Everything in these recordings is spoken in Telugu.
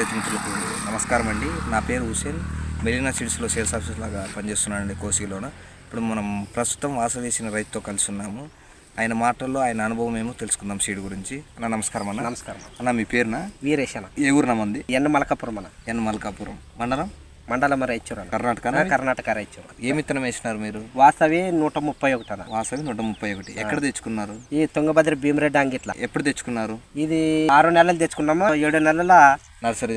నమస్కారం అండి. నా పేరు హుసేన్. మెరీనా సీడ్స్లో సేల్స్ ఆఫీసర్ లాగా పనిచేస్తున్నానండి కోసిలోన. ఇప్పుడు మనం ప్రస్తుతం వాస వేసిన రైతుతో కలిసి ఉన్నాము ఆయన మాటల్లో ఆయన అనుభవం ఏమో తెలుసుకుందాం సీడ్ గురించి. అన్న నమస్కారం అన్న. నమస్కారం. అన్న మీ పేరున? వీరేశన ఏ ఊరు మంది? ఎన్న మలకాపురం మన ఎన్ మల్కాపురం. మండలం? మండలం అన్న. కర్ణాటక కర్ణాటక రాయచూరు. ఏ విత్తనం వేసినారు మీరు? వాస్తవి నూట ముప్పై ఒకటి అన్న. వాసవి నూట ముప్పై ఒకటి. ఎక్కడ తెచ్చుకున్నారు? ఈ తుంగభద్ర భీమరెడ్డి అంగిట్ల. ఎప్పుడు తెచ్చుకున్నారు? ఇది ఆరు నెలలు తెచ్చుకున్నాము. ఏడు నెలల నర్సరీ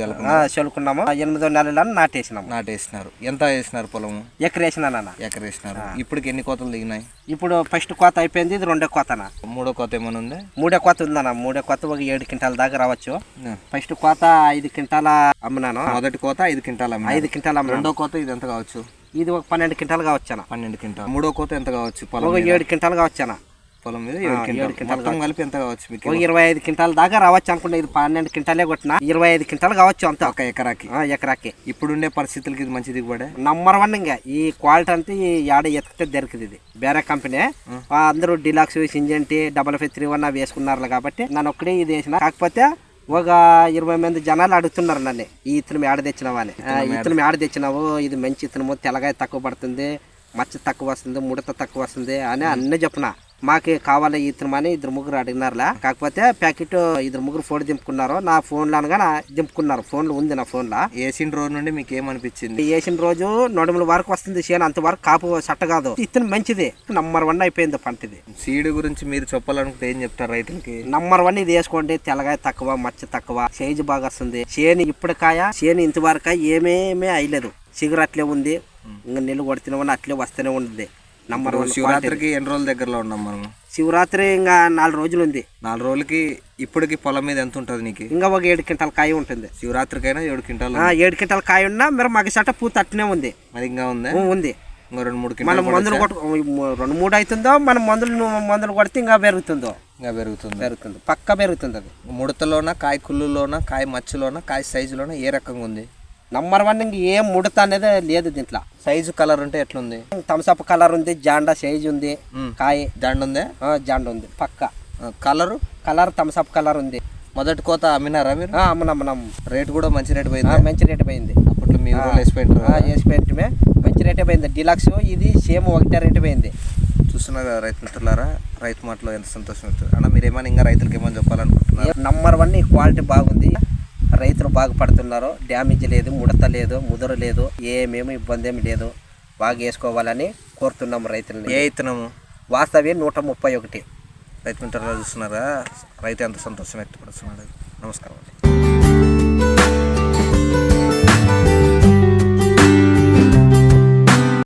చల్లుకున్నాము ఎనిమిదో నెలల నాటేసినాము. నాటేసినారు. ఎంత వేసినారు పొలము? ఎకరేసినానన్న ఎకర వేసినారు ఇప్పటికి ఎన్ని కోతలు దిగినాయి? ఇప్పుడు ఫస్ట్ కోత అయిపోయింది ఇది రెండో కోతన? మూడో కోత ఏమైనా ఉందా? మూడో కోత ఉందన్న. మూడో కోత ఒక ఏడు క్వింటాల దాకా రావచ్చు. ఫస్ట్ కోత ఐదు క్వింటాల అమ్మినాను. మొదటి కోత ఐదు క్వింటాల ఐదు క్వింటాల రెండో కోత ఇది ఎంత కావచ్చు? ఇది ఒక పన్నెండు క్వింటాలు కావచ్చు అన్న పన్నెండు క్వింటాల్. మూడో కోత ఎంత కావచ్చు? ఏడు క్వింటాలు కావచ్చు అన్న పొలం మీద మొత్తం కలిపి ఎంత కావచ్చు మీకు? ఇరవై ఐదు క్వింటాల దాకా రావచ్చు అనుకుంటా. ఇది పన్నెండు క్వింటాలే కొట్టిన. ఇరవై ఐదు క్వింటాలు కావచ్చు అంత. ఒక ఎకరాకి. ఆ, ఎకరాకి. ఇప్పుడుండే పరిస్థితులకి ఇది మంచి దిగుబడే? నంబర్ వన్ ఇంకా ఈ క్వాలిటీ అంతా ఈ ఆడ ఎత్తుకుంటే దొరికింది ఇది. వేరే కంపెనీ అందరూ deluxe Syngenta double five three one అవి వేసుకున్నారు కాబట్టి నన్ను ఒక్కడే ఇది వేసిన. కాకపోతే ఒక ఇరవై మంది జనాలు అడుగుతున్నారు నన్ను. ఈ ఇత్తనం ఏడ తెచ్చినావా? అని. ఆ, ఇత్తనం ఏడ తెచ్చినావు? ఇది మంచి ఇత్తనము. తెల్లగాయ తక్కువ పడుతుంది. మచ్చ తక్కువ వస్తుంది. ముడత తక్కువ వస్తుంది. అని అన్నీ చెప్పిన. మాకు కావాలి ఈ ఇత్తనం అని ఇద్దరు ముగ్గురు అడిగినారులే. కాకపోతే ప్యాకెట్ ఇద్దరు ముగ్గురు ఫోన్ దింపుకున్నారు. నా ఫోన్లో అనగా దింపుకున్నారు. ఫోన్లో ఉంది నా ఫోన్లో వేసిన రోజు నుండి మీకు ఏమనిపించింది? వేసిన రోజు నడుముల వరకు వస్తుంది చేను అంతవరకు కాపు సట్ట కాదు. ఇతను మంచిది. నంబర్ వన్ అయిపోయింది పంట ఇది సీడ్ గురించి మీరు చెప్పాలనుకుంటే ఏం చెప్తారు రైతులకి? నంబర్ వన్ ఇది వేసుకోండి. తెల్లగాయ తక్కువ మచ్చ తక్కువ సైజు బాగా వస్తుంది. చేను ఇప్పుడు కాయ చేను ఇంతవరకు ఏమేమీ అయ్యలేదు సిగరెట్లే ఉంది. ఇంకా నీళ్ళు కొడుతున్నా అట్లే వస్తూనే ఉంది. నంబర్ వన్ శివరాత్రికి ఎన్ని రోజుల దగ్గరలో ఉన్నాం మనం? శివరాత్రి ఇంకా నాలుగు రోజులు ఉంది నాలుగు రోజులకి ఇప్పటికి పొలం మీద ఎంత ఉంటుంది నీకు? ఇంకా ఒక ఏడు క్వింటాల కాయ ఉంటుంది. శివరాత్రికైనా ఏడు క్వింటాలు ఏడు క్వింటాల కాయ ఉన్నా మీరు మగసట పూత అట్నే ఉంది. మరి ఇంకా ఉందా? ఉంది. ఇంకో రెండు మూడు మనం మందులు కొట్టు రెండు మూడు అవుతుందో మనం మందులు మందులు కొడితే ఇంకా పెరుగుతుందో. ఇంకా పెరుగుతుంది. పెరుగుతుంది. పక్క పెరుగుతుంది అది. ముడతలోన కాయ కుళ్ళులోన కాయ మచ్చలోన కాయ సైజులోన ఏ రకంగా ఉంది? నంబర్ వన్ ఇంక ఏం ముడత అనేది లేదు దీంట్లో. సైజు కలర్ ఉంటే ఎట్లుంది? థమ్స్అప్ కలర్ ఉంది జాండా సైజ్ ఉంది. కాయ. దండ ఉందా జాండా ఉంది పక్క కలరు కలర్ థమ్స్అప్ కలర్ ఉంది. మొదటి కోత అమ్మినారా మీరు? ఆ, అమ్మనం మనం రేట్ కూడా మంచి రేట్ పోయింది? మంచి రేట్ పోయింది. అప్పట్లో మీ ఊళ్ళో వేసిపోయింటారు వేసి పెట్టమే మంచి రేటే పోయింది. డిలక్స్ ఇది సేమ్ ఒకటే రేట్ పోయింది. చూస్తున్నారు కదా రైతు మిత్రులారా రైతు మాటలో ఎంత సంతోషం అవుతుంది. అన్న మీరు ఏమైనా ఇంకా రైతులకి ఏమైనా చెప్పాలనుకుంటున్నారు? నంబర్ వన్ క్వాలిటీ బాగుంది. రైతులు బాగుపడుతున్నారు డ్యామేజ్ లేదు ముడత లేదు ముదర లేదు ఏమేమి ఇబ్బంది ఏమి లేదు. బాగా వేసుకోవాలని కోరుతున్నాం రైతులని. ఏ ఇత్తనము? వాస్తవి నూట ముప్పై ఒకటి. రైతు మిత్రులారా చూస్తున్నారా? రైతు ఎంత సంతోషం వ్యక్తపడుతున్నాడు నమస్కారం అండి.